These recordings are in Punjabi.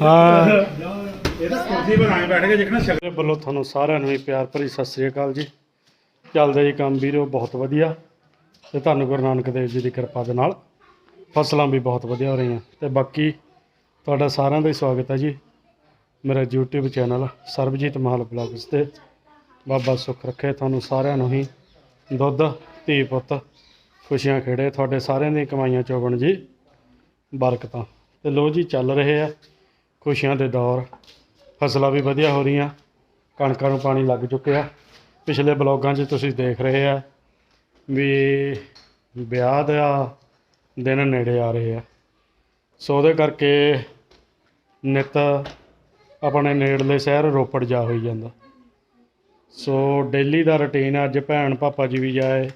ਹਾਂ ਇਹ ਤਾਂ ਕੁਰਸੀ ਬਣਾਏ ਬੈਠ ਕੇ ਜਿੱਕਣਾ ਸ਼ਕਲ ਮੇਰੇ ਵੱਲੋਂ ਤੁਹਾਨੂੰ ਸਾਰਿਆਂ ਨੂੰ ਹੀ। ਪਿਆਰ ਭਰੀ ਸਤਿ ਸ੍ਰੀ ਅਕਾਲ ਜੀ ਚੱਲਦਾ ਜੀ ਕੰਮ ਵੀਰੋ ਬਹੁਤ ਵਧੀਆ ਤੇ ਤੁਹਾਨੂੰ ਗੁਰੂ ਨਾਨਕ ਦੇਵ ਜੀ ਦੀ ਕਿਰਪਾ ਦੇ ਨਾਲ ਫਸਲਾਂ ਵੀ ਬਹੁਤ ਵਧੀਆ ਹੋ ਰਹੀਆਂ ਤੇ ਬਾਕੀ ਤੁਹਾਡਾ ਸਾਰਿਆਂ ਦਾ ਹੀ ਸਵਾਗਤ ਹੈ ਜੀ ਮੇਰਾ YouTube channel Sarabjit Mahal vlogs ਤੇ ਬਾਬਾ ਸੁੱਖ ਰੱਖੇ ਤੁਹਾਨੂੰ ਸਾਰਿਆਂ ਨੂੰ ਹੀ ਦੁੱਧ ਧੀ ਪੁੱਤ ਖੁਸ਼ੀਆਂ ਖੇੜੇ ਤੁਹਾਡੇ ਸਾਰਿਆਂ ਦੀਆਂ ਕਮਾਈਆਂ ਚੋਬਣ ਜੀ ਬਰਕਤਾਂ ਤੇ। ਲੋ ਜੀ, ਚੱਲ ਰਹੇ ਆ ਖੁਸ਼ੀਆਂ ਦੇ ਦੌਰ। ਫਸਲਾਂ ਵੀ ਵਧੀਆ ਹੋ ਰਹੀਆਂ। ਕਣਕਾਂ ਨੂੰ ਪਾਣੀ ਲੱਗ ਚੁੱਕਿਆ। ਪਿਛਲੇ ਬਲੌਗਾਂ 'ਚ ਤੁਸੀਂ ਦੇਖ ਰਹੇ ਆ ਵੀ ਵਿਆਹ ਦਾ ਦਿਨ ਨੇੜੇ ਆ ਰਹੇ ਆ। ਸੋ ਉਹਦੇ ਕਰਕੇ ਨਿਤ ਆਪਣੇ ਨੇੜਲੇ ਸ਼ਹਿਰ ਰੋਪੜ ਜਾ ਹੋਈ ਜਾਂਦਾ। ਸੋ ਡੇਲੀ ਦਾ ਰੁਟੀਨ ਅੱਜ ਭੈਣ ਪਾਪਾ ਜੀ ਵੀ ਜਾਏ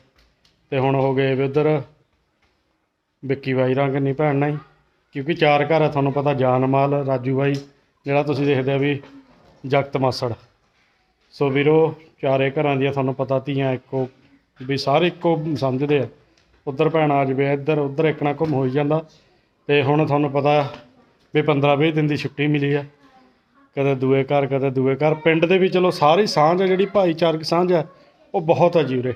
ਤੇ ਹੁਣ ਹੋ ਗਏ ਵੀ ਉਧਰ ਵਿੱਕੀ ਬਾਈ ਰੰਗ ਨਹੀਂ ਭੈਣ ਨਹੀਂ ਕਿਉਂਕਿ ਚਾਰ ਘਰ ਆ, ਤੁਹਾਨੂੰ ਪਤਾ ਜਾਨਮਾਲ ਰਾਜੂ ਬਾਈ, ਜਿਹੜਾ ਤੁਸੀਂ ਦੇਖਦੇ ਆ ਵੀ ਜਗਤ ਮਾਸੜ। ਸੋ ਵੀਰੋ, ਚਾਰੇ ਘਰਾਂ ਦੀਆਂ ਤੁਹਾਨੂੰ ਪਤਾ ਧੀਆਂ ਇੱਕੋ, ਵੀ ਸਾਰੇ ਇੱਕੋ ਸਮਝਦੇ ਆ। ਉਧਰ ਭੈਣ ਆ ਜਵੇ, ਇੱਧਰ, ਉਧਰ ਇੱਕਣਾ ਘੁੰਮ ਹੋਈ ਜਾਂਦਾ। ਤੇ ਹੁਣ ਤੁਹਾਨੂੰ ਪਤਾ ਵੀ 15 20 ਦਿਨ ਦੀ ਛੁੱਟੀ ਮਿਲੀ ਆ। ਕਦੇ ਦੂਏ ਘਰ, ਕਦੇ ਦੂਏ ਘਰ। ਪਿੰਡ ਦੇ ਵੀ ਚਲੋ ਸਾਰੀ ਸਾਂਝ ਆ, ਜਿਹੜੀ ਭਾਈਚਾਰਕ ਸਾਂਝ ਆ, ਉਹ ਬਹੁਤ ਆ ਜੀ ਉਰੇ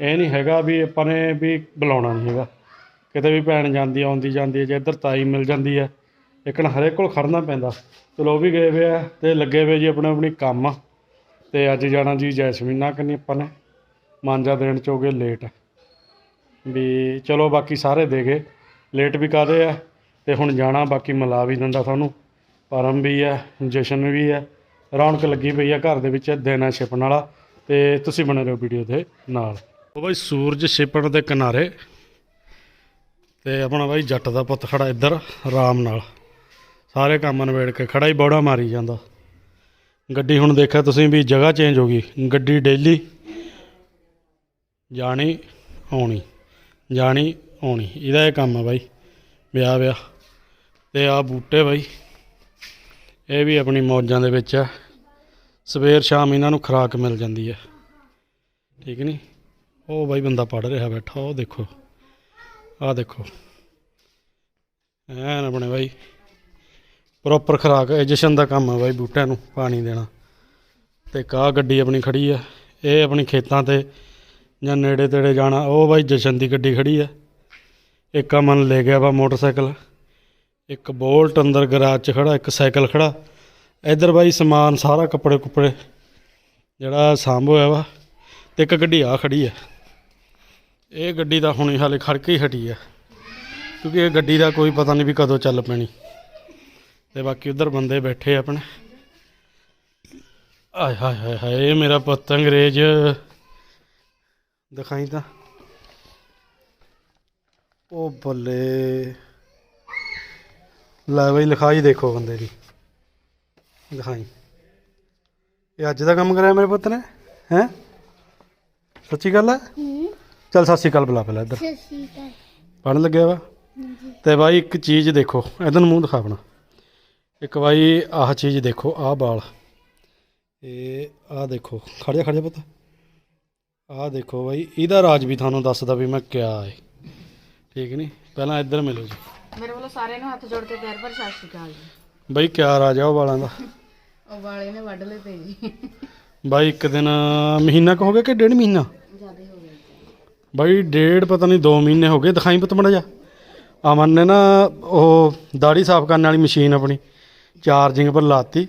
ਇਹ ਨਹੀਂ ਹੈਗਾ ਵੀ ਆਪਾਂ ਨੇ ਵੀ ਬੁਲਾਉਣਾ ਨਹੀਂ ਹੈਗਾ। ਕਿਤੇ ਵੀ ਭੈਣ ਜਾਂਦੀ ਆ, ਆਉਂਦੀ ਜਾਂਦੀ ਹੈ ਜੇ ਇੱਧਰ ਤਾਈ ਮਿਲ ਜਾਂਦੀ ਹੈ ਲੇਕਿਨ ਹਰੇਕ ਕੋਲ ਖੜਨਾ ਪੈਂਦਾ। ਚਲੋ ਉਹ ਵੀ ਗਏ ਵੇ ਆ ਤੇ ਲੱਗੇ ਵੇ ਜੀ ਆਪਣੇ ਆਪਣੀ ਕੰਮ ਤੇ ਅੱਜ ਜਾਣਾ ਜੀ ਜੈਸਮੀਨਾ ਕੰਨੀ ਆਪਾਂ ਨੇ ਮਾਂਜਾ ਦੇਣ ਚ ਹੋ ਗਏ ਲੇਟ ਵੀ ਚਲੋ ਬਾਕੀ ਸਾਰੇ ਦੇ ਗਏ। ਲੇਟ ਵੀ ਕਾਦੇ ਆ? ਤੇ ਹੁਣ ਜਾਣਾ ਬਾਕੀ ਮਿਲਾ ਵੀ ਦਿੰਦਾ ਤੁਹਾਨੂੰ। ਪਰਮ ਵੀ ਹੈ ਜਸ਼ਨ ਵੀ ਹੈ ਰੌਣਕ ਲੱਗੀ ਪਈ ਆ ਘਰ ਦੇ ਵਿੱਚ ਦਿਨ ਆ ਛਿਪਣ ਵਾਲਾ। ਤੇ ਤੁਸੀਂ ਬਣੇ ਰਹੋ ਵੀਡੀਓ ਦੇ ਨਾਲ। ਉਹ ਬਈ ਸੂਰਜ ਛਿਪਣ ਦੇ ਕਿਨਾਰੇ। ਤੇ ਆਪਣਾ ਬਾਈ ਜੱਟ ਦਾ ਪੁੱਤ ਖੜਾ ਇੱਧਰ, ਆਰਾਮ ਨਾਲ। ਸਾਰੇ ਕੰਮ ਨਿਬੇੜ ਕੇ ਖੜਾ ਹੀ ਬੌੜਾ ਮਾਰੀ ਜਾਂਦਾ। ਗੱਡੀ ਹੁਣ ਦੇਖਿਆ ਤੁਸੀਂ ਵੀ ਜਗ੍ਹਾ ਚੇਂਜ ਹੋ ਗਈ। ਗੱਡੀ ਡੇਲੀ ਜਾਣੀ, ਆਉਣੀ ਜਾਣੀ, ਆਉਣੀ। ਇਹਦਾ ਇਹ ਕੰਮ ਆ ਬਾਈ, ਵਿਆਹ ਵਿਆਹ। ਤੇ ਆ ਬੂਟੇ ਬਾਈ, ਇਹ ਵੀ ਆਪਣੀ ਮੌਜਾਂ ਦੇ ਵਿੱਚ ਆ। ਸਵੇਰ ਸ਼ਾਮ ਇਹਨਾਂ ਨੂੰ ਖੁਰਾਕ ਮਿਲ ਜਾਂਦੀ ਹੈ ਠੀਕ ਨਹੀਂ ਉਹ ਬਾਈ ਬੰਦਾ ਪੜ ਰਿਹਾ ਬੈਠਾ, ਉਹ ਦੇਖੋ। ਆਹ ਦੇਖੋ। ਐਨ ਆਪਣੇ ਬਾਈ। ਪ੍ਰੋਪਰ ਖੁਰਾਕ ਇਹ ਜਸ਼ਨ ਦਾ ਕੰਮ ਆ ਬਾਈ ਬੂਟਿਆਂ ਨੂੰ ਪਾਣੀ ਦੇਣਾ। ਤੇ ਕਾ ਗੱਡੀ ਆਪਣੀ ਖੜੀ ਆ। ਇਹ ਆਪਣੀ ਖੇਤਾਂ ਤੇ ਜਾਂ ਨੇੜੇ ਤੇੜੇ ਜਾਣਾ, ਉਹ ਬਾਈ ਜਸ਼ਨ ਦੀ ਗੱਡੀ ਖੜੀ ਆ। ਇੱਕ ਅਮਨ ਲੈ ਗਿਆ ਵਾ ਮੋਟਰਸਾਈਕਲ। ਇੱਕ ਬੋਲਟ ਅੰਦਰ ਗਰਾਜ 'ਚ ਖੜਾ, ਇੱਕ ਸਾਈਕਲ ਖੜਾ। ਇੱਧਰ ਬਾਈ ਸਮਾਨ ਸਾਰਾ ਕੱਪੜੇ ਕੁਪੜੇ ਜਿਹੜਾ ਸਾਂਭ ਹੋਇਆ ਵਾ, ਤੇ ਇੱਕ ਗੱਡੀ ਆ ਖੜੀ ਆ। ਇਹ ਗੱਡੀ ਤਾਂ ਹੁਣੇ ਹਾਲੇ ਖੜ ਕੇ ਹੀ ਹਟੀ ਆ, ਕਿਉਂਕਿ ਇਹ ਗੱਡੀ ਦਾ ਕੋਈ ਪਤਾ ਨਹੀਂ ਵੀ ਕਦੋਂ ਚੱਲ ਪੈਣੀ। ਤੇ ਬਾਕੀ ਉਧਰ ਬੰਦੇ ਬੈਠੇ ਆਪਣੇ। ਆਏ ਹਾਏ ਹਾਏ ਹਾਏ, ਇਹ ਮੇਰਾ ਪੁੱਤ ਅੰਗਰੇਜ਼। ਦਿਖਾਈ ਤਾਂ। ਉਹ ਬੱਲੇ। ਲੈ ਬਈ, ਲਿਖਾਈ ਦੇਖੋ ਬੰਦੇ ਦੀ। ਦਿਖਾਈ। ਇਹ ਅੱਜ ਦਾ ਕੰਮ ਕਰਿਆ ਮੇਰੇ ਪੁੱਤ ਨੇ, ਹੈ? ਸੱਚੀ ਗੱਲ ਹੈ। ਚੱਲ ਸਤਿ ਸ਼੍ਰੀ ਅਕਾਲ ਬੁਲਾ ਪਹਿਲਾਂ ਇੱਧਰ। ਪੜਨ ਲੱਗਿਆ ਵਾ? ਤੇ ਬਾਈ ਇੱਕ ਚੀਜ਼ ਦੇਖੋ ਇਧਰ ਨੂੰ ਮੂੰਹ ਦਿਖਾ ਆਪਣਾ। ਇੱਕ ਬਾਈ ਆਹ ਚੀਜ਼ ਦੇਖੋ ਆਹ ਵਾਲ। ਇਹ ਆਹ ਦੇਖੋ ਖੜ ਜਾ ਖੜ ਜਾ ਪੁੱਤ। ਆਹ ਦੇਖੋ ਬਾਈ ਇਹਦਾ ਰਾਜ ਵੀ ਤੁਹਾਨੂੰ ਦੱਸਦਾ ਵੀ ਮੈਂ ਕਿਆ ਹੈ ਠੀਕ ਨਹੀਂ ਪਹਿਲਾਂ ਇੱਧਰ ਮਿਲੋ ਜੀ। ਮੇਰੇ ਵੱਲੋਂ ਸਾਰਿਆਂ ਨੂੰ ਹੱਥ ਜੋੜ ਕੇ ਪਿਆਰ ਭਰੀ ਸਤਿ ਸ਼੍ਰੀ ਅਕਾਲ ਜੀ। ਬਾਈ ਕਿਆ ਰਾਜ ਆ ਉਹ ਵਾਲਾਂ ਦਾ? ਉਹ ਵਾਲੇ ਨੇ ਵੱਢ ਲਏ ਤੇ। ਜੀ ਬਾਈ ਇੱਕ ਦਿਨ ਮਹੀਨਾ ਕੁ ਹੋ ਗਿਆ ਕਿ ਡੇਢ ਮਹੀਨਾ? ਬਾਈ ਡੇਢ ਪਤਾ ਨਹੀਂ 2 ਮਹੀਨੇ ਹੋ ਗਏ, ਦਿਖਾਈ ਪੁੱਤ ਮੜਾ ਜਾ। ਅਮਨ ਨੇ ਨਾ ਉਹ ਦਾੜੀ ਸਾਫ਼ ਕਰਨ ਵਾਲੀ ਮਸ਼ੀਨ ਆਪਣੀ ਚਾਰਜਿੰਗ ਪਰ ਲਾਤੀ।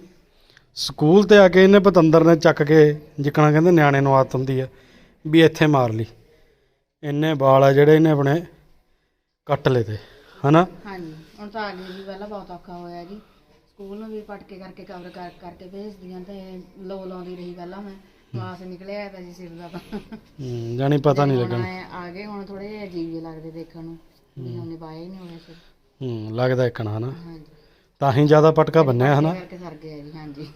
ਸਕੂਲ ਤੇ ਆ ਕੇ ਇਹਨੇ ਪਤੰਦਰ ਨੇ ਚੱਕ ਕੇ ਜਿੱਕਣਾ ਕਹਿੰਦੇ ਨਿਆਣੇ ਨੂੰ ਆਦਤ ਹੁੰਦੀ ਆ, ਵੀ ਇੱਥੇ ਮਾਰ ਲਈ। ਇੰਨੇ ਵਾਲ ਆ ਜਿਹੜੇ ਇਹਨੇ ਆਪਣੇ ਕੱਟ ਲਏ ਤੇ, ਹਨਾ? ਹਾਂਜੀ, ਹੁਣ ਤਾਂ ਆ ਜੀ, ਪਹਿਲਾਂ ਬਹੁਤ ਔਖਾ ਹੋਇਆ ਜੀ। ਸਕੂਲ ਨੂੰ ਵੀ ਪਟਕੇ ਕਰਕੇ ਕਵਰ ਕਰ, ਕਰਕੇ ਭੇਜਦੀਆਂ ਤੇ ਲੋ ਲਾਉਂਦੀ ਰਹੀ ਪਹਿਲਾਂ ਮੈਂ। ਕਲਾਸ ਨਿਕਲਿਆ ਤਾਂ ਜੀ ਸਿਰ ਦਾ ਤਾਂ। ਹੂੰ, ਜਾਣੀ ਪਤਾ ਨਹੀਂ ਲੱਗਣਾ। ਐਂ ਆ ਗਏ ਹੁਣ ਥੋੜੇ ਜਿਹੇ ਅਜੀਬ ਜਿਹੇ ਲੱਗਦੇ ਦੇਖਣ ਨੂੰ ਵੀ ਉਹਨੇ ਪਾਇਆ ਹੀ ਨਹੀਂ ਹੋਇਆ ਸਿਰ। ਹੂੰ ਲੱਗਦਾ ਇੱਕਣਾ ਹਨਾ? ਹਾਂਜੀ। ਤਾਂ ਹੀ ਜ਼ਿਆਦਾ ਪਟਕਾ ਬੰਨਿਆ ਹਨਾ? ਕਰਕੇ ਸਰ ਗਿਆ ਜੀ ਹਾਂਜੀ।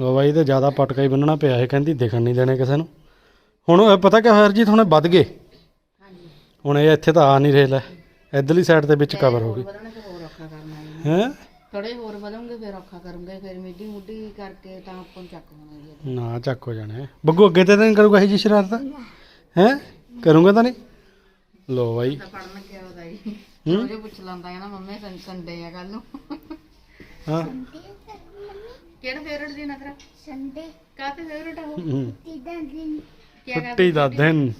ਉਹ ਬਾਈ ਤੇ ਜ਼ਿਆਦਾ ਪਟਕਾ ਹੀ ਬੰਨਣਾ ਪਿਆ ਇਹ ਕਹਿੰਦੀ ਦਿਖਣ ਨਹੀਂ ਦੇਣੇ ਕਿਸੇ ਨੂੰ। ਹੁਣ ਇਹ ਪਤਾ ਕਿ ਹੋਇਆ ਜੀ ਹੁਣ ਇਹ ਵੱਧ ਗਏ। ਹਾਂਜੀ। ਹੁਣ ਇਹ ਇੱਥੇ ਤਾਂ ਆ ਨਹੀਂ ਰਹੇ ਲੈ। ਇਧਰਲੀ ਸਾਈਡ ਤੇ ਵਿੱਚ ਕਵਰ ਹੋ ਗਈ। ਵਧਣੇ ਤੇ ਹੋਰ ਔਖਾ ਕਰਨਾ ਜੀ। ਹੈ? ਥੋੜੇ ਹੋਰ ਵਧੋਂਗੇ ਫਿਰ ਔਖਾ ਕਰੂੰਗੇ ਫਿਰ ਮਿੱਡੀ ਮੁੱਢੀ ਕਰਕੇ ਤਾਂ ਆਪਾਂ ਨੂੰ ਚੱਕ ਹੋਣਾ ਜੀ। ਨਾ ਚੱਕ ਹੋ ਜਾਣੇ ਬੱਗੂ ਅੱਗੇ ਤੇ ਤਾਂ ਨਹੀਂ ਕਰੂਗਾ ਇਹ ਜੀ ਸ਼ਰਾਰਤ? ਹੈ? ਕਰੂੰਗਾ ਤਾਂ ਨਹੀਂ ਲੋ ਬਾਈ। ਤਾਂ ਪੜਨ ਲੱਗਿਆ ਉਹਦਾ ਜੀ। ਰੋਜ਼ ਪੁੱਛ ਲੈਂਦਾ ਕਹਿੰਦਾ ਮੰਮੀ ਸੰ- ਸੰਡੇ ਆ ਕੱਲ ਨੂੰ। ਹਾਂ। ਕਿਹੜਾ ਫੇਵਰਟ ਦਿਨ ਆ ਤੇਰਾ? ਸੰਡੇ। ਕਾਹਤੇ ਫੇਵਰਟ ਆ ਉਹ। ਤੀਦਾ ਦਿਨ। ਕੀ ਕਰਦੇ ਛੁੱਟੀ ਦਾ ਦਿਨ।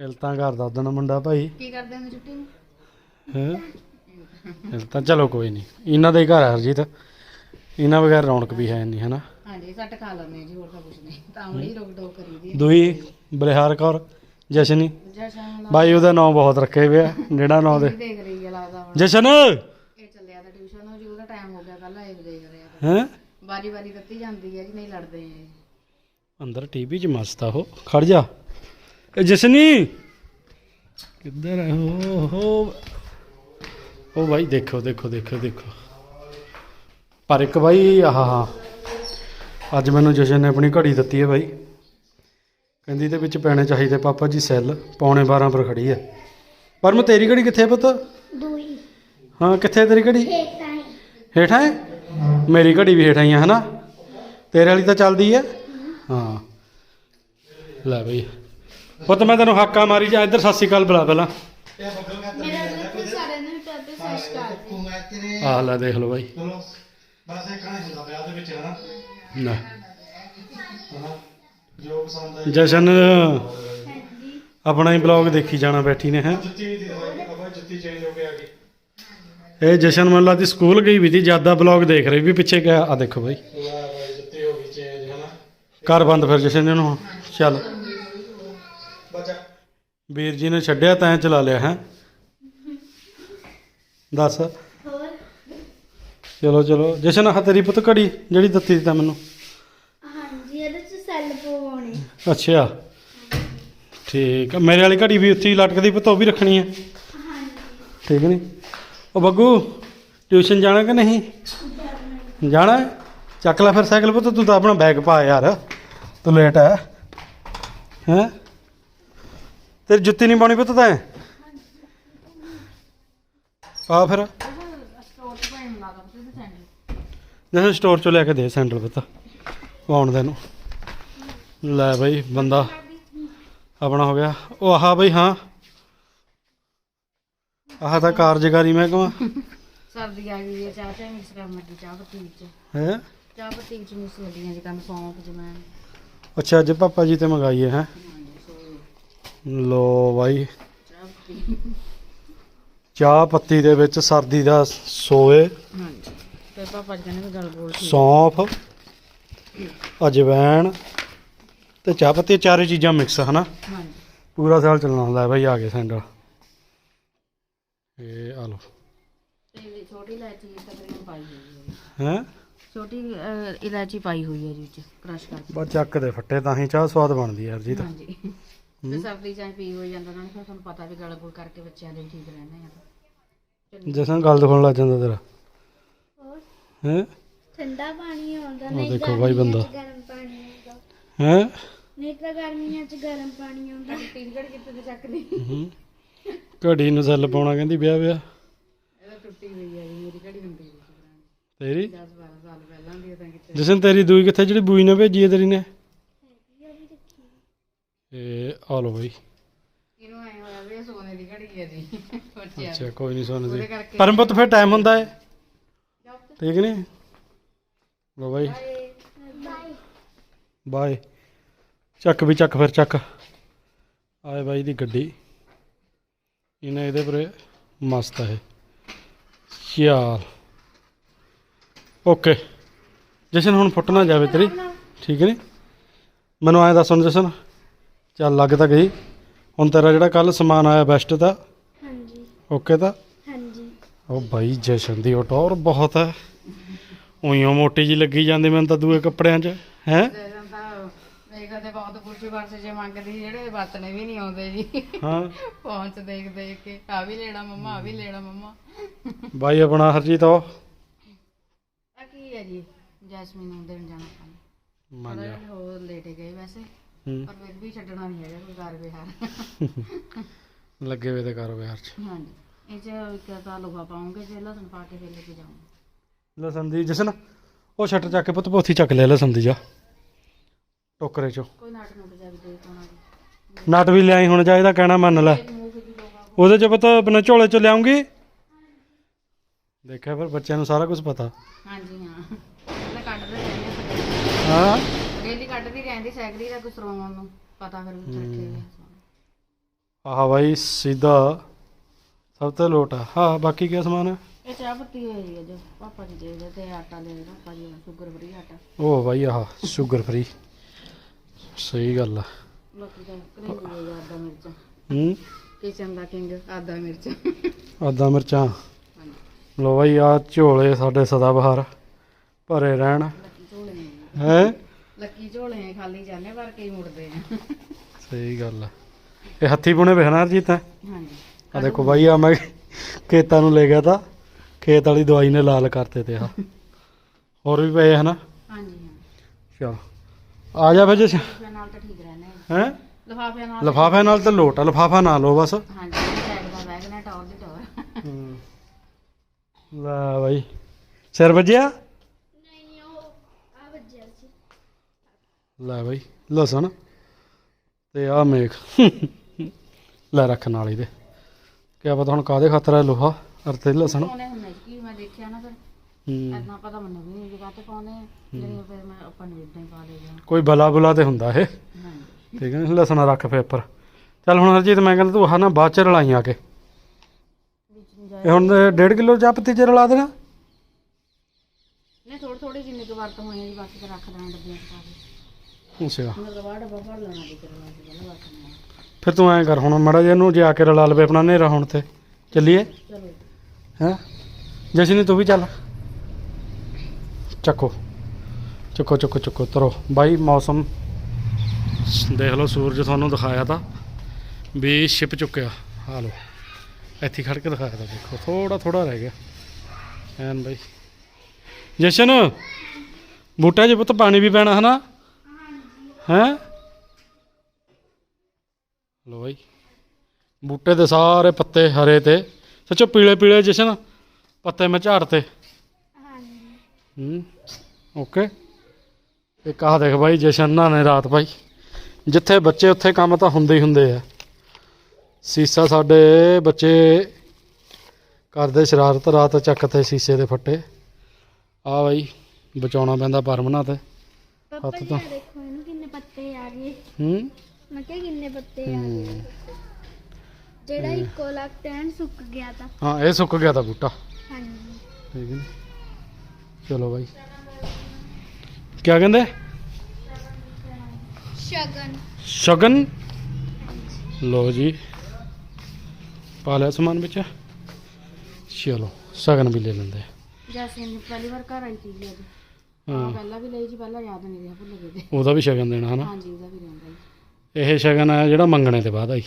ਇਲਤਾਂ ਘਰ ਦਾ ਉਦਣ ਮੁੰਡਾ ਭਾਈ। ਕੀ ਕਰਦੇ ਹੁੰਦੇ ਛੁੱਟੀ ਨੂੰ? ਹੈ? ਇਲਤਾਂ ਚਲੋ ਕੋਈ ਨਹੀਂ। ਇਹਨਾਂ ਦਾ ਹੀ ਘਰ ਹੈ ਹਰਜੀਤ। ਇਹਨਾਂ ਬਗੈਰ ਰੌਣਕ ਵੀ ਹੈ ਨਹੀਂ ਹਨਾ? ਹਾਂਜੀ ਸੱਟ ਖਾ ਲੈਂਦੇ ਜੀ ਹੋਰ ਤਾਂ ਕੁਝ ਨਹੀਂ। ਤਾਂ ਉਲੀ ਰੋਕ ਟੋਕ ਕਰੀਦੀ ਦੂਈ ਬਲਿਹਾਰ ਕੌਰ ਜਸ਼ਨੀ। ਜਸ਼ਨ। ਬਾਈ ਉਹਦਾ ਨਾਮ ਬਹੁਤ ਰੱਖੇ ਹੋਏ ਆ ਜਿਹੜਾ ਨਾਮ ਦੇ ਦੇਖ ਰਹੀ ਹੈ ਲੱਗਦਾ ਹੁਣ। ਜਸ਼ਨ! ਇਹ ਚੱਲਿਆ ਤਾਂ ਟਿਊਸ਼ਨ ਨੂੰ ਜੀ ਉਹਦਾ ਟਾਈਮ ਹੋ ਗਿਆ ਕੱਲ ਇਹ ਦੇਖ ਰਿਹਾ ਹੈ? ਵਾਰੀ ਵਾਰੀ ਦਿੱਤੀ ਜਾਂਦੀ ਹੈ ਜੀ ਨਹੀਂ ਲੜਦੇ ਇਹ। ਅੰਦਰ ਟੀਵੀ 'ਚ ਮਸਤ ਆ ਉਹ। ਖੜ ਜਾ। ਇਹ ਜਸ਼ਨੀ! ਕਿੱਧਰ ਹੈ ਹੋ ਉਹ ਭਾਈ ਦੇਖੋ ਦੇਖੋ ਦੇਖੋ ਦੇਖੋ। ਪਰ ਇੱਕ ਭਾਈ ਆਹ ਹਾਂ ਅੱਜ ਮੈਨੂੰ ਜਸ਼ਨ ਨੇ ਆਪਣੀ ਘੜੀ ਦਿੱਤੀ ਹੈ ਭਾਈ ਕਹਿੰਦੀ ਤੇ ਵਿੱਚ ਪੈਣੇ ਚਾਹੀਦੇ ਪਾਪਾ ਜੀ ਸੈੱਲ ਪੌਣੇ 12 ਪਰ ਖੜੀ ਹੈ। ਪਰ ਮੈਂ ਤੇਰੀ ਘੜੀ ਕਿੱਥੇ ਪੁੱਤ? ਦੂਈ। ਹਾਂ ਕਿੱਥੇ ਤੇਰੀ ਘੜੀ? ਹੇਠਾਂ ਹੈ। ਮੇਰੀ ਘੜੀ ਵੀ ਹੇਠਾਂ ਹੀ ਹੈ ਹਨਾ? ਤੇਰੇ ਵਾਲੀ ਤਾਂ ਚੱਲਦੀ ਹੈ। ਹਾਂ। ਲੈ ਬਈ। ਪੁੱਤ ਮੈਂ ਤੈਨੂੰ ਹਾਕਾ ਮਾਰੀ ਜਾ ਇੱਧਰ ਸਤਿ ਸ਼੍ਰੀ ਅਕਾਲ ਬੁਲਾ ਪਹਿਲਾਂ ਮੇਰਾ ਦੇਖੋ ਸਾਰੇ ਨੇ ਟੱਪ ਸੈਸ ਕਰ ਆਹ ਲੈ ਦੇਖ ਲਓ ਬਾਈ। ਚਲੋ ਬਸ ਇਹ ਕਹਾਣੀ ਹੁੰਦਾ ਵਿਆਹ ਦੇ ਵਿੱਚ ਹਨਾ ਲੈ ਹਨਾ ਜੋ ਪਸੰਦ ਆਈ। ਜਸ਼ਨ ਆਪਣਾ ਹੀ ਬਲੌਗ ਦੇਖੀ ਜਾਣਾ ਬੈਠੀ ਨੇ ਹੈ? ਜੁੱਤੀ ਵੀ ਦੇ ਦੇ ਬਾਬਾ ਜੁੱਤੀ ਚੇਂਜ ਹੋ ਕੇ ਆ ਗਈ। ਇਹ ਜਸ਼ਨ ਮੰਨ ਲਾ ਦੀ ਸਕੂਲ ਗਈ ਵੀ ਤੀ ਜ਼ਿਆਦਾ ਬਲੌਗ ਦੇਖ ਰਹੀ ਵੀ ਪਿੱਛੇ ਗਿਆ ਆ ਦੇਖੋ ਬਾਈ। ਜੁੱਤੀ ਹੋ ਗਈ ਚੇਂਜ ਹਨਾ ਕਰ ਬੰਦ ਫਿਰ ਜਸ਼ਨ ਹੁਣ। ਚੱਲ। ਬੱਚਾ। ਵੀਰ ਜੀ ਨੇ ਛੱਡਿਆ ਤੈਂ ਚਲਾ ਲਿਆ ਹੈ? ਦੱਸ। ਚਲੋ ਚਲੋ। ਜਸ਼ਨ ਆਹ ਤੇਰੀ ਪੁੱਤ ਘੜੀ ਜਿਹੜੀ ਦਿੱਤੀ ਤੀ ਤਾਂ ਮੈਨੂੰ। ਹਾਂਜੀ ਇਹਦੇ ਚ ਸੈੱਲ ਪਵਾਉਣੇ। ਅੱਛਾ। ਠੀਕ ਆ। ਮੇਰੇ ਵਾਲੀ ਘੜੀ ਵੀ ਉੱਥੇ ਹੀ ਲਟਕਦੀ ਪੁੱਤ ਉਹ ਵੀ ਰੱਖਣੀ ਹੈ ਹਾਂਜੀ। ਠੀਕ ਨਹੀਂ ਉਹ ਬੱਗੂ ਟਿਊਸ਼ਨ ਜਾਣਾ ਕਿ ਨਹੀਂ? ਜਾਣਾ ਹੈ? ਚੱਕ ਲੈ ਫਿਰ ਸਾਈਕਲ ਪੁੱਤ ਤੂੰ ਤਾਂ ਆਪਣਾ ਬੈਗ ਪਾ ਯਾਰ। ਤੂੰ ਲੇਟ ਹੈ ਹੈ? ਤੇਰੀ ਜੁੱਤੀ ਨਹੀਂ ਪਾਉਣੀ ਪੁੱਤ ਤੈਂ। ਆ ਫਿਰ ਸਟੋਰ ਤੋਂ ਭਾਈ ਮਿਲਾ ਦੋ ਤੁਸੀਂ ਸੈਂਡਲ ਜੈਸੇ ਸਟੋਰ ਚੋਂ ਲੈ ਕੇ ਦੇ ਸੈਂਡਲ ਪੁੱਤ ਪਾਉਣ ਦੇ ਨੂੰ। ਲੈ ਬਈ ਬੰਦਾ ਆਪਣਾ ਹੋ ਗਿਆ। ਉਹ ਆਹ ਬਈ ਹਾਂ। ਆਹ ਤਾਂ ਕਾਰਜਕਾਰੀ ਮਹਿਕਮਾ। ਸਰਦੀ ਆ ਗਈ ਹੈ ਚਾਹ ਚਾਹ ਮਿਕਸ ਕਰਨ ਲੱਗੀ ਚਾਹ ਪੱਤੀ ਵਿੱਚ। ਹੈ? ਚਾਹ ਪੱਤੀ ਵਿੱਚ ਮਿਕਸ ਲੱਗੀਆਂ ਜੀ ਕੰਨ ਸੌਂਫ ਜਮੈਨ ਅੱਛਾ ਅੱਜ ਪਾਪਾ ਜੀ ਤੇ ਮੰਗਾਈ ਹੈ ਹੈਂ? ਲੋ ਬਾਈ। ਚਾਹ ਪੱਤੀ ਦੇ ਵਿੱਚ ਸਰਦੀ ਦਾ ਸੋਏ। ਹਾਂਜੀ। ਤੇ ਪਾਪਾ ਜੀ ਕਹਿੰਦੇ ਵੀ ਗੱਲ ਬੋਲ ਠੀਕ ਸੌਂਫ ਅਜਵੈਣ ਤੇ ਚਾਹ ਪੱਤੀ ਚਾਰੇ ਚੀਜ਼ਾਂ ਮਿਕਸ ਹਨਾ? ਹਾਂਜੀ। ਪੂਰਾ ਸਾਲ ਚੱਲਣਾ ਹੁੰਦਾ ਹੈ ਬਾਈ ਆ ਗਏ ਸੈਂਡਲ ਇਹ ਆ ਲੋ ਤੇ ਛੋਟੀ ਇਲਾਇਚੀ ਤਕਰੀਬਨ ਪਾਈ ਹੋਈ ਹੈ ਹੈ? ਛੋਟੀ ਅਹ, ਇਲਾਇਚੀ ਪਾਈ ਹੋਈ ਹੈ ਜੀ ਵਿੱਚ ਕ੍ਰਸ਼ ਕਰਕੇ। ਬਸ ਚੱਕ ਦੇ ਫੱਟੇ ਤਾਂ ਹੀ ਚਾਹ ਸਵਾਦ ਬਣਦੀ ਹੈ ਜੀ ਤਾਂ ਹਾਂਜੀ ਤੇ ਸਰਦੀ ਚ ਐਂ ਪੀ ਹੋ ਜਾਂਦਾ ਨਾ ਫਿਰ ਤੁਹਾਨੂੰ ਪਤਾ ਵੀ ਗਲ ਗੁਲ ਕਰਕੇ ਬੱਚਿਆਂ ਦੇ ਵੀ ਠੀਕ ਰਹਿੰਦੇ ਆ। ਜਸਨ ਗੱਲ ਦਿਖਾਉਣ ਲੱਗ ਜਾਂਦਾ ਤੇਰਾ। ਹੈ? ਠੰਡਾ ਪਾਣੀ ਆਉਂਦਾ ਉਹ ਨਹੀਂ ਦੇਖੋ ਬਾਈ ਬੰਦਾ। ਚ ਗਰਮ ਪਾਣੀ ਆਉਂਦਾ। ਹੈ? ਨਹੀਂ ਤਾਂ ਗਰਮੀਆਂ ਚ ਗਰਮ ਪਾਣੀ ਆਉਂਦਾ। ਤਿੰਨ ਘੜ ਕਿੱਥੇ ਤੇ ਚੱਕਦੀ? ਘੜੀ ਨੂੰ ਸੈੱਲ ਪਾਉਣਾ ਕਹਿੰਦੀ ਵਿਆਹ ਵਿਆਹ। ਇਹਦਾ ਟੁੱਟੀ ਹੋਈ ਹੈ ਜੀ ਮੇਰੀ ਘੜੀ ਹੁੰਦੀ ਸੀ ਪੁਰਾਣੀ ਤੇਰੀ? 10 12 ਸਾਲ ਪਹਿਲਾਂ ਦੀ ਤਾਂ ਕਿਤੇ ਜਸਨ ਤੇਰੀ ਦੂਈ ਕਿੱਥੇ ਜਿਹੜੀ ਬੂਈ ਨੇ ਭੇਜੀ ਹੈ ਤੇਰੀ ਨੇ? ਇਹ ਆ ਲੋ ਬਈ। ਇਹਨੂੰ ਐ ਹੋਇਆ ਵੀ ਸੋਨੇ ਦੀ ਘੜੀ ਹੈ ਜੀ। ਅੱਛਾ ਕੋਈ ਨਹੀਂ ਸੁਣ ਉਹਦੇ ਜੀ ਕਰਕੇ ਪਰਮ ਪੁੱਤ ਫਿਰ ਟਾਈਮ ਹੁੰਦਾ ਹੈ ਠੀਕ ਨਹੀਂ ਲੋ ਬਾਈ। ਬਾਈ ਬਾਏ। ਚੱਕ ਵੀ ਚੱਕ ਫਿਰ ਚੱਕ। ਆਏ ਬਾਈ ਦੀ ਗੱਡੀ। ਇਹਨੇ ਇਹਦੇ ਪਰ ਮਸਤ ਹੈ ਯਾਰ ਓਕੇ। ਜਸ਼ਨ ਹੁਣ ਫੁੱਟ ਨਾ ਜਾਵੇ ਤੇਰੀ। ਠੀਕ ਨਹੀਂ ਮੈਨੂੰ ਐਂ ਦੱਸ ਹੁਣ ਜਸ਼ਨ। ਚੱਲ ਲੱਗ ਤਾਂ ਗਈ। ਹੁਣ ਤੇਰਾ ਜਿਹੜਾ ਕੱਲ ਸਮਾਨ ਆਇਆ ਬੈਸਟ ਦਾ। ਹਾਂਜੀ। ਓਕੇ ਤਾਂ। ਉਹ ਬਾਈ ਜਸ਼ਨ ਦੀ ਉਹ ਟੌਰ ਬਹੁਤ ਹੈ। ਉਈਓ ਮੋਟੀ ਜੀ ਲੱਗੀ ਜਾਂਦੀ ਮੈਨੂੰ ਤਾਂ ਦੂਏ ਕੱਪੜਿਆਂ 'ਚ ਹੈ? ਦੇ ਦਿੰਦਾ ਵੇਖਦੇ ਬਹੁਤ ਪੁਰਸ਼ੀ ਵਰਸ ਜੇ ਮੰਗਦੀ ਜਿਹੜੇ ਵਰਤਨੇ ਵੀ ਨਹੀਂ ਆਉਂਦੇ ਜੀ। ਹਾਂ। ਪਹੁੰਚ ਦੇਖ ਦੇਖ ਕੇ ਆ ਵੀ ਲੈਣਾ ਮੰਮਾ ਆ ਵੀ ਲੈਣਾ ਮੰਮਾ। ਬਾਈ ਆਪਣਾ ਹਰਜੀਤ ਉਹ? ਆ ਕੀ ਹੈ ਜੀ? ਜੈਸਮੀਨ ਨੂੰ ਦੇਣ ਜਾਣਾ ਆਪਾਂ ਮੰਨ ਜਾ ਹੋਰ ਲੇਟ ਗਏ ਵੈਸੇ। ਪਰ ਫਿਰ ਵੀ ਛੱਡਣਾ ਨਹੀਂ ਹੈਗਾ ਕੋਈ ਕਾਰ ਵਿਹਾਰ। ਲੱਗੇ ਵੇ ਤੇ ਕਾਰੋਬਾਰ 'ਚ। ਹਾਂਜੀ। ਇਹ ਚ ਇੱਕ ਤਾਂ ਲੋਹਾ ਪਾਉਂਗੇ ਜੇ ਲਸਣ ਪਾ ਕੇ ਫਿਰ ਲੈ ਕੇ ਜਾਊਂਗੇ। ਲਸਣ ਦੀ ਜਸਨ ਉਹ ਛੱਟ ਚੱਕ ਕੇ ਪੁੱਤ ਪੋਥੀ ਚੱਕ ਲੈ ਲਸਣ ਦੀ ਜਾ। ਟੋਕਰੇ 'ਚੋਂ। ਕੋਈ ਨਾਟ ਵੀ ਦੇ ਪਾਉਣਾ ਜੀ। ਨਟ ਵੀ ਲਿਆਈ ਹੁਣ ਜਾ ਇਹਦਾ ਕਹਿਣਾ ਮੰਨ ਲੈ। ਮੂੰਹ ਦੀ ਲੋਹਾ ਉਹਦੇ ਚ ਪਤਾ ਆਪਣੇ ਝੋਲੇ ਚ ਲਿਆਉਂਗੀ। ਦੇਖਿਆ ਫਿਰ ਬੱਚਿਆਂ ਨੂੰ ਸਾਰਾ ਕੁਝ ਪਤਾ। ਹਾਂਜੀ ਹਾਂ। ਪਹਿਲਾਂ ਕੱਢਦੇ ਰਹਿੰਦੇ ਹਾਂ। ਰੇਲੀ ਕੱਢਦੀ ਰਹਿੰਦੀ ਸਾਈਕਲੀ ਦਾ ਕੁਛ ਰੋਣ ਨੂੰ। ਪਤਾ ਫਿਰ ਵਿੱਚ ਰੱਖੇ ਹੋਏ ਆ। ਆਹ ਬਾਈ ਸਿੱਧਾ ਸਭ ਤੋਂ ਲੋਟ ਆ। ਹਾਂ ਬਾਕੀ ਕੀ ਸਮਾਨ ਹੈ ਇਹ ਚਾਹ ਪੱਤੀ ਹੋਈ ਹੈ ਜੋ ਪਾਪਾ ਜੀ ਦੇ ਦੇ ਤੇ ਆਟਾ ਦੇ ਦੇ ਪਾਪਾ ਜੀ ਸ਼ੂਗਰ ਫਰੀ ਆਟਾ। ਉਹ ਬਾਈ ਆਹ ਸ਼ੂਗਰ ਫਰੀ ਸਹੀ ਗੱਲ ਆ। ਬਾਕੀ ਤਾਂ ਘਰੇਲੂ ਹੈ ਆਦਾ ਮਿਰਚਾਂ। ਹੂੰ? ਕਿਚਨ ਦਾ ਕਿੰਗ ਆਦਾ ਮਿਰਚਾਂ। ਆਦਾ ਮਿਰਚਾਂ। ਲੋ ਬਾਈ ਆ ਝੋਲੇ ਸਾਡੇ ਸਦਾ ਬਹਾਰ ਭਰੇ ਰਹਿਣ। ਲੱਕੀ ਹੈ? ਲੱਕੀ ਝੋਲੇ ਖਾਲੀ ਜਾਂਦੇ ਪਰ ਕਈ ਮੁੜਦੇ ਆ। ਸਹੀ ਗੱਲ ਆ। ਇਹ ਹੱਥੀ ਬੁਣੇ ਵੇਖਣਾ ਜੀ ਤਾਂ ਹਾਂਜੀ। ਆ ਦੇਖੋ ਬਾਈ ਆ ਮੈਂ ਖੇਤਾਂ ਨੂੰ ਲੈ ਗਿਆ ਤਾਂ ਖੇਤ ਵਾਲੀ ਦਵਾਈ ਨੇ ਲਾਲ ਕਰਤੇ ਤੇ ਆ। ਹੋਰ ਵੀ ਪਏ ਹਨਾ? ਹਾਂਜੀ ਹਾਂ ਚਲ। ਆ ਜਾ ਫਿਰ ਜੀ ਲਿਫਾਫਿਆਂ ਨਾਲ ਤਾਂ ਠੀਕ ਰਹਿੰਦੇ ਆ। ਹੈ? ਲਿਫਾਫਿਆਂ ਨਾਲ ਲਫਾਫੇ ਨਾਲ ਤਾਂ ਲੋਟ ਆ ਲਫਾਫਾ ਨਾ ਲਓ ਬਸ। ਹਾਂਜੀ ਬੈਗ ਦਾ ਬੈਗ ਨਾ ਟੌਰ ਦੀ ਟੌਰ। ਲੈ ਬਾਈ। ਸਿਰ ਵੱਜਿਆ? ਲੈ ਬਾਈ ਲਸਣ ਤੇ ਆ ਮੇਖ। ਲੈ ਰੱਖ ਨਾਲ ਇਹਦੇ। ਕਿਆ ਪਤਾ ਹੁਣ ਕਾਦੇ ਖਾਤਰ ਹੈ ਲੋਹਾ ਅਰ ਤੇ ਲਸਣ? ਪਾਉਣੇ ਹੁੰਦੇ ਸੀ ਕਿ ਮੈਂ ਦੇਖਿਆ ਨਾ ਫਿਰ। ਹੂੰ। ਐਦਾਂ ਪਤਾ ਮੈਨੂੰ ਵੀ ਨਹੀਂ ਜਗ੍ਹਾ ਤੇ ਪਾਉਂਦੇ ਆ ਜਿਹੜੀ ਫਿਰ ਮੈਂ ਆਪਾਂ ਨੂੰ ਇਦਾਂ ਹੀ ਪਾ ਲਈਦਾ ਕੋਈ ਬਲਾ ਬੁਲਾ ਤੇ ਹੁੰਦਾ ਇਹ। ਹਾਂਜੀ। ਠੀਕ ਹੈ ਲਸਣ ਰੱਖ ਪੇਪਰ ਚੱਲ ਹੁਣ ਹਰਜੀਤ ਮੈਂ ਕਹਿੰਦਾ ਤੂੰ ਆਹ ਨਾ ਬਾਅਦ ਚ ਰਲਾਈ ਆ ਕੇ। ਵਿੱਚ ਜਾ ਇਹ ਹੁਣ 1.5 ਕਿਲੋ ਚਾਹ ਪੱਤੀ ਚ ਰਲਾ ਦੇਣਾ? ਨੇ ਥੋੜੀ ਥੋੜੀ ਜਿੰਨੀ ਕੁ ਵਰਤ ਹੋਣੀ ਹੈ ਜੀ ਬਾਕੀ ਤਾਂ ਰੱਖ ਦੇਣਾ ਡੱਬੀਆਂ ਚ ਪਾ ਕੇ। ਅੱਛਾ। ਮਤਲਬ ਆ ਡੱਬਾ ਭਰ ਲੈਣਾ ਦੀ ਕਰਵਾ ਕੇ ਪਹਿਲਾਂ ਵਰਤਣਾ। ਫਿਰ ਤੂੰ ਐਂ ਕਰ, ਹੁਣ ਮੜਾ ਜਿਹਾ ਇਹਨੂੰ ਆ ਕੇ ਰਲਾ ਲਵੇ ਆਪਣਾ ਹਨੇਰਾ ਹੁਣ ਤੇ। ਚੱਲੀਏ? ਚਲੋ ਹੈਂ? ਜਸ਼ਨੀ, ਤੂੰ ਵੀ ਚੱਲ। ਚੱਕੋ। ਚੱਕੋ, ਚੁੱਕੋ ਚੁੱਕੋ, ਤਰੋ। ਬਾਈ, ਮੌਸਮ। ਦੇਖ ਲਓ, ਸੂਰਜ ਤੁਹਾਨੂੰ ਦਿਖਾਇਆ ਤਾਂ। ਵੀ ਛਿਪ ਚੁੱਕਿਆ। ਆ ਲਓ। ਇੱਥੇ ਹੀ ਖੜ ਕੇ ਦਿਖਾਇਆ ਤਾਂ ਦੇਖੋ। ਥੋੜਾ ਥੋੜਾ ਰਹਿ ਗਿਆ। ਐਨ ਬਾਈ। ਜਸ਼ਨ ਬੂਟਾ 'ਚ ਪੁੱਤ ਪਾਣੀ ਵੀ ਪੈਣਾ ਹਨਾ? ਹੈਂ? ਲੋ ਬਾਈ। ਬੂਟੇ ਦੇ ਸਾਰੇ ਪੱਤੇ ਹਰੇ ਤੇ। ਸੱਚੋ ਪੀਲੇ ਪੀਲੇ ਜਸ਼ਨ ਪੱਤੇ ਮੈਂ ਝਾੜਤੇ ਹੂੰ ਓਕੇ। ਇੱਕ ਆਹ ਦੇਖ ਬਾਈ ਜਸ਼ਨ ਨਾ ਨੇ ਰਾਤ ਭਾਈ ਜਿੱਥੇ ਬੱਚੇ ਉੱਥੇ ਕੰਮ ਤਾਂ ਹੁੰਦੇ ਹੀ ਹੁੰਦੇ ਆ। ਸੀਸਾ ਸਾਡੇ ਬੱਚੇ ਕਰਦੇ ਸ਼ਰਾਰਤ ਰਾਤ ਚੱਕ ਤੇ ਸੀਸੇ ਦੇ ਫੱਟੇ। ਆ ਬਾਈ ਬਚਾਉਣਾ ਪੈਂਦਾ ਪਰਮਨਾ ਤੇ। ਹੱਥ ਤਾਂ- ਦੇਖੋ ਇਹਨੂੰ ਕਿੰਨੇ ਪੱਤੇ ਆ ਗਏ। ਹੂੰ। ਮੈਂ ਕਿਹਾ ਕਿੰਨੇ ਪੱਤੇ ਆ ਗਏ। ਜਿਹੜਾ ਇੱਕੋ ਲੱਗ ਟੈਨ ਸੁੱਕ ਗਿਆ ਤਾਂ। ਹਾਂ ਇਹ ਸੁੱਕ ਗਿਆ ਤਾਂ ਬੂਟਾ। ਹਾਂਜੀ। ਠੀਕ ਹੈ? ਚਲੋ ਬਾਈ। ਕੀ ਕਹਿੰਦੇ? ਸ਼ਗਨ। ਸ਼ਗਨ? ਲੋ ਜੀ। ਪਾ ਲਿਆ ਸਮਾਨ ਵਿੱਚ। ਚਲੋ ਸ਼ਗਨ ਵੀ ਲੈ ਲੈਂਦੇ। ਆ। ਜੈਸੇ ਨੇ ਪਹਿਲੀ ਵਾਰ ਘਰ ਆਈ ਸੀ ਜੀ ਅੱਜ। ਹਾਂ। ਹਾਂ ਪਹਿਲਾਂ ਵੀ ਲਈ ਜੀ ਪਹਿਲਾਂ ਯਾਦ ਨਹੀਂ ਰਿਹਾ ਭੁੱਲ ਗਏ। ਤੇ ਉਹਦਾ ਵੀ ਸ਼ਗਨ ਦੇਣਾ ਹਨਾ? ਹਾਂਜੀ ਉਹਦਾ ਵੀ ਰਹਿੰਦਾ ਜੀ। ਇਹ ਸ਼ਗਨ ਆ ਜਿਹੜਾ ਮੰਗਣੇ ਤੇ ਬਾਅਦ ਆਈ।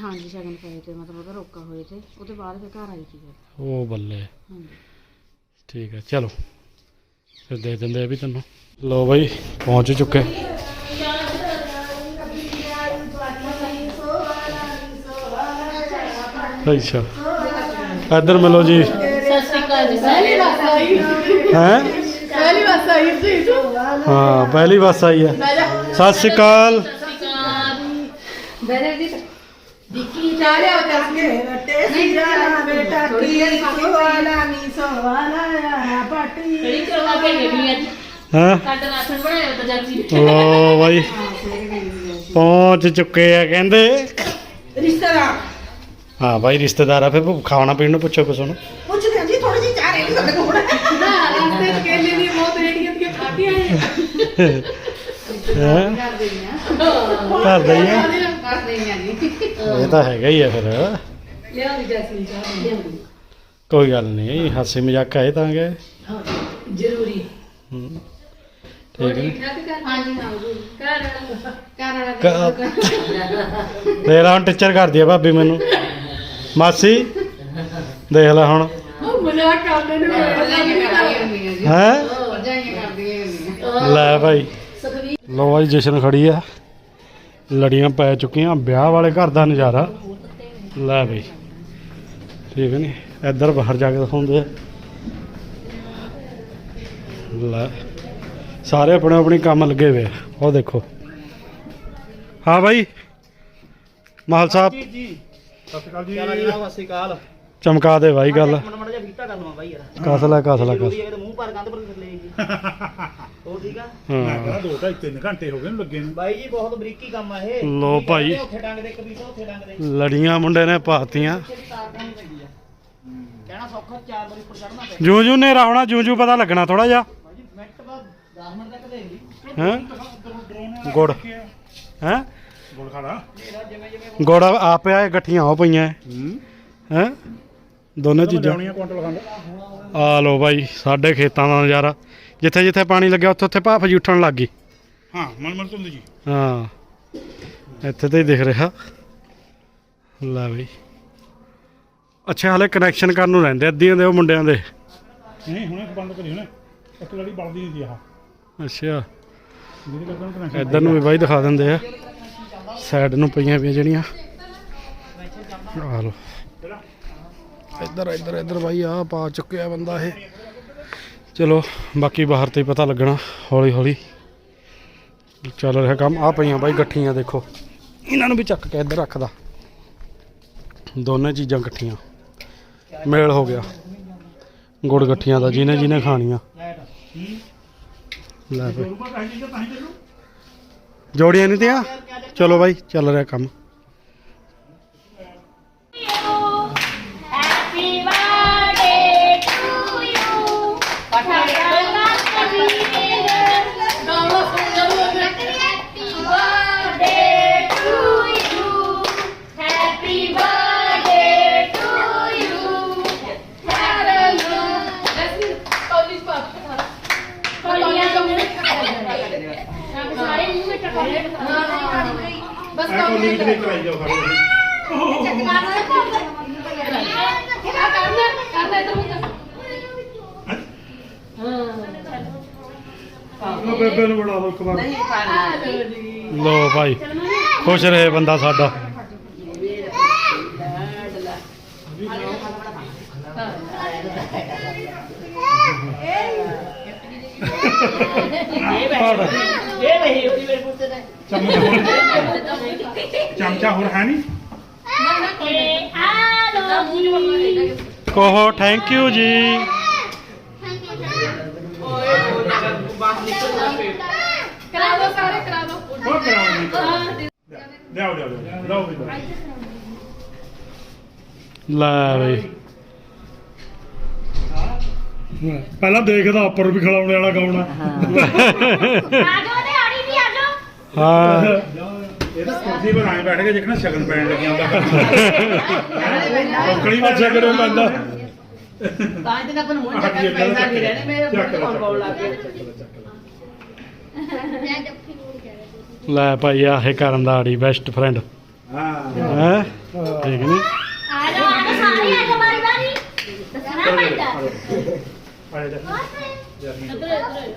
ਹਾਂਜੀ ਸ਼ਗਨ ਪਏ ਤੇ ਮਤਲਬ ਉਹਦਾ ਰੋਕਾ ਹੋਏ ਤੇ ਉਹਦੇ ਬਾਅਦ ਫਿਰ ਘਰ ਆਈ ਸੀ ਫਿਰ ਉਹ ਬੱਲੇ। ਹਾਂਜੀ। ਠੀਕ ਹੈ ਚਲੋ। ਫਿਰ ਦੇ ਦਿੰਦੇ ਆ ਵੀ ਤੈਨੂੰ। ਲੋ ਬਾਈ ਪਹੁੰਚ ਚੁੱਕੇ। ਅੱਛਾ। ਇੱਧਰ ਮਿਲੋ ਜੀ। ਸਤਿ ਸ਼੍ਰੀ ਅਕਾਲ ਜੀ ਪਹਿਲੀ ਵਾਰ ਆਈ ਹੈ ਪਹਿਲੀ ਵਾਰ ਆਈ ਸੀ ਹਾਂ ਪਹਿਲੀ ਬੱਸ ਆਈ ਹੈ ਸਤਿ ਸ਼੍ਰੀ ਅਕਾਲ। ਬੈਰੇ ਦੀ ਦਿੱਕੀ ਚਾਰਿਆ ਕਰਕੇ ਰਟੇ ਜਾਣਾ ਬੇਟਾ ਕੀ ਵਾਲਾ ਨੀ ਸਵਾਲਾ ਆ ਪਾਟੀ। ਕਿਹੜੀ ਕਰਵਾ ਕੇ ਗਈ ਅੱਜ ਹਾਂ। ਸਾਡਾ ਰਾਸ਼ਨ ਬਣਾਇਆ ਤਾਂ ਚਾਚੀ ਲੋ ਬਾਈ ਪਹੁੰਚ ਚੁੱਕੇ ਆ ਕਹਿੰਦੇ। ਰਿਸ਼ਤੇਦਾਰ। ਹਾਂ ਬਾਈ ਰਿਸ਼ਤੇਦਾਰ ਆ ਫਿਰ ਖਾਣਾ ਪੀਣ ਨੂੰ ਪੁੱਛੋ ਕੁਛ ਨੂੰ। ਪੁੱਛਦੇ ਆ ਜੀ ਥੋੜੀ ਜਿਹੀ ਚਾਰੇ ਵੀ ਸਾਡੇ ਕੋਲ। ਰਸਤੇ ਚ ਕੇਲੇ ਦੀ ਬਹੁਤ ਰੇੜੀਆਂ ਦੀਆਂ ਖਾਧੀਆਂ ਹੈ? ਹੈਂ? ਕਰ ਦੇਈਆਂ ਘਰ ਦਾ ਹੀ ਆ। ਕਰ ਇਹ ਤਾਂ ਹੈਗਾ ਹੀ ਆ ਫਿਰ। ਲਿਆਉਂਦੀ ਜੈਸਮੀਨ ਚਾਹ ਲਿਆਉਂਦੀ। ਕੋਈ ਗੱਲ ਨਹੀਂ ਹਾਸੀ ਮਜ਼ਾਕ ਆਏ ਤਾਂ ਗਏ। ਜ਼ਰੂਰੀ। ਹੂੰ। ਠੀਕ ਹੈ ਹਾਂਜੀ ਹਾਂ ਜੀ। ਘਰ ਵਾਲਾ ਘਰ ਵਾਲਾ ਕ- ਦੇਖ ਲੈ ਹੁਣ ਟੀਚਰ ਕਰਦੀ ਆ ਭਾਬੀ ਮੈਨੂੰ। ਮਾਸੀ ਦੇਖ ਲੈ ਹੁਣ। ਮਜ਼ਾਕ ਕਰਦੇ ਨੇ। ਭਰਜਾਈਆਂ ਕਰਦੀਆਂ ਹੁੰਦੀਆਂ ਜੀ। ਹੈ? ਭਰਜਾਈਆਂ ਕਰਦੀਆਂ ਹੁੰਦੀਆਂ। ਲੈ ਭਾਈ। ਲੋ ਭਾਈ ਜਸ਼ਨ ਖੜੀ ਆ। ਲੜੀਆਂ ਪੈ ਚੁੱਕੀਆਂ ਵਿਆਹ ਵਾਲੇ ਘਰ ਦਾ ਨਜ਼ਾਰਾ। ਲੈ ਬਈ ਠੀਕ ਹੈ ਨੀ ਇੱਧਰ ਬਾਹਰ ਜਾ ਕੇ ਦਿਖਾਉਂਦੇ ਆ। ਲੈ ਸਾਰੇ ਆਪਣੇ ਆਪਣੀ ਕੰਮ ਲੱਗੇ ਹੋਏ ਆ ਉਹ ਦੇਖੋ। ਹਾਂ ਭਾਈ ਮਾਹਲ ਸਾਹਿਬ। ਸਤਿ ਸ਼੍ਰੀ ਅਕਾਲ ਜੀ? ਸਤਿ ਸ਼੍ਰੀ ਅਕਾਲ। ਚਮਕਾ ਦੇ ਬਾਈ ਗੱਲ। ਮੜ ਜਾ ਬੀਤਾ ਕਰ ਲਵਾਂ ਬਾਈ ਯਾਰ। ਕਸ ਲੈ ਕਸ ਲੈ ਕਸ। ਜ਼ਰੂਰੀ ਹੈ ਕਿ ਮੂੰਹ ਪਰ ਕੰਧ ਪਰ ਥੱਲੇ ਜੀ ਹੋਰ ਠੀਕ ਆ? ਮੈਂ ਹਾਂ ਕਹਿੰਦਾ ਦੋ ਢਾਈ ਤਿੰਨ ਘੰਟੇ ਹੋ ਗਏ ਨੂੰ ਲੱਗੇ ਨੂੰ। ਬਾਈ ਜੀ ਬਹੁਤ ਬਰੀਕੀ ਕੰਮ ਆ ਇਹ। ਲੋ ਭਾਈ। ਕਹਿੰਦੇ ਉੱਥੇ ਡੰਗ ਦੇ ਕਬੀਤਾ ਉੱਥੇ ਡੰਗ ਦੇ। ਲੜੀਆਂ ਮੁੰਡੇ ਨੇ ਪਾਤੀਆਂ। ਇੱਥੇ ਵੀ ਤਾਰ ਦੇਣੀ ਪੈਂਦੀ ਆ। ਕਹਿਣਾ ਸੌਖਾ ਚਾਰ ਵਾਰੀ ਉੱਪਰ ਚੜਨਾ ਪੈ ਜੂ ਜੂ ਨੇਰਾ ਹੋਣਾ ਜੂ ਜੂ ਪਤਾ ਲੱਗਣਾ ਥੋੜਾ ਜਿਹਾ। ਬਾਈ ਜੀ ਮਿੰਟ ਬਾਅਦ 10 ਮਿੰਟ ਤੱਕ ਦੇ ਜੀ ਹੈ? ਗੁੜ। ਹੈ? ਗੁੜ ਖਾਣਾ? ਜਿਵੇਂ ਜਿਵੇਂ ਗੁੜ ਆ ਪਿਆ ਇਹ ਗੱਠੀਆਂ ਹੋ ਪਈਆਂ। ਹੂੰ। ਹੈ? ਦੋਨੇ ਚੀਜ਼ਾਂ। ਲਿਆਉਣੀਆਂ ਕੁਆਂਟਲ ਖੰਡ? ਆ ਲੋ ਬਾਈ ਸਾਡੇ ਖੇਤਾਂ ਦਾ ਨਜ਼ਾਰਾ। ਜਿੱਥੇ ਜਿੱਥੇ ਪਾਣੀ ਲੱਗਿਆ ਉੱਥੇ ਉੱਥੇ ਭਾਫ ਜੀ ਉੱਠਣ ਲੱਗ ਗਈ। ਹਾਂ ਮਨ ਤੁੰਦ ਜੀ। ਹਾਂ ਇੱਥੇ ਤੇ ਹੀ ਦਿਖ ਰਿਹਾ। ਲੈ ਬਈ। ਅੱਛਾ ਹਲੇ ਕਨੈਕਸ਼ਨ ਕਰਨ ਨੂੰ ਰਹਿੰਦੇ ਅੱਧੀਆਂ ਦੇ ਉਹ ਮੁੰਡਿਆਂ ਦੇ। ਨਹੀਂ ਹੁਣੇ ਬੰਦ ਕਰੀ ਹੁਣੇ। ਇੱਕ ਲੜੀ ਬਲਦੀ ਨਹੀਂ ਸੀ ਆਹ। ਅੱਛਾ। ਇੱਧਰ ਨੂੰ ਵੀ ਬਾਈ ਦਿਖਾ ਦਿੰਦੇ ਆ। ਸਾਈਡ ਨੂੰ ਪਈਆਂ ਪਈਆਂ ਜਿਹੜੀਆਂ। ਆ ਲੋ ਇੱਧਰ ਇੱਧਰ ਇੱਧਰ ਬਾਈ ਆ ਪਾ ਚੁੱਕਿਆ ਬੰਦਾ ਇਹ। ਚਲੋ, ਬਾਕੀ ਬਾਹਰ ਤੇ ਪਤਾ ਲੱਗਣਾ, ਹੌਲੀ ਹੌਲੀ। ਚੱਲ ਰਿਹਾ ਕੰਮ ਆ ਪਈਆਂ ਬਾਈ ਗੱਠੀਆਂ, ਦੇਖੋ। ਇਹਨਾਂ ਨੂੰ ਵੀ ਚੱਕ ਕੇ ਇੱਧਰ ਰੱਖਦਾ। ਦੋਨੇ ਚੀਜ਼ਾਂ ਇਕੱਠੀਆਂ। ਮੇਲ ਹੋ ਗਿਆ। ਗੁੜ ਗੱਠੀਆਂ ਦਾ, ਜਿਹਨੇ ਜਿਹਨੇ ਖਾਣੀਆਂ। ਲੈ ਬਈ। ਜੋੜੀਆਂ ਨਹੀਂ ਤੀਆਂ? ਚਲੋ ਬਾਈ, ਚੱਲ ਰਿਹਾ ਕੰਮ। ਕਰਾਈ ਜਾਓ ਸਾਰੇ। ਲੋ ਬੇਬੇ ਨੂੰ ਬਣਾ ਦੋ ਇੱਕ ਵਾਰ ਲੋ ਭਾਈ ਖੁਸ਼ ਰਹੇ ਬੰਦਾ ਸਾਡਾ। ਇਹ ਨਹੀਂ ਮੇਰੇ ਪੁੱਤ ਨੇ ਚਮਚਾ ਹੋਰ ਹੈ ਨਹੀਂ? ਕਹੋ ਥੈਂਕ ਯੂ ਜੀ। ਕਰਾ ਸਾਰੇ ਲਿਆਓ ਲਿਆਓ ਲਿਆਓ। ਵੀ। ਲੈ ਬਈ। ਪਹਿਲਾਂ ਦੇਖਦਾ ਉੱਪਰ ਵੀ ਖਿਲਾਉਣੇ ਵਾਲਾ ਗਾਉਣਾ ਆਜੋ ਤੇ ਆੜੀ ਵੀ ਆਜੋ ਹਾਂ। ਇਹ ਤਾਂ ਕੁਰਸੀ ਬਣਾਏ ਬੈਠ ਕੇ ਜਿੱਕਣਾ ਸ਼ਗਨ ਪੈਣ ਲੱਗਿਆ ਹੁੰਦਾ ਵਿੱਚ ਸ਼ਗਨ ਤੇ ਨਹੀਂ ਰਹਿਣੇ ਮੇਰੇ ਲੈ, ਕੋਲ ਕੋਲ ਭਾਈ ਆਹ ਕਰਨ ਦਾ ਆੜੀ ਬੈਸਟ ਫਰੈਂਡ ਹਾਂ। ਹੈ? ਠੀਕ ਨਹੀਂ ਆ ਜਾਓ ਆ ਜਾਓ ਸਾਰੇ ਆ ਜਾਓ ਮਾਰੀ ਵਾਰੀ ਦੱਸਣਾ ਪੈਂਦਾ। ਆਏ ਜਾ ਇੱਧਰ ਇੱਧਰ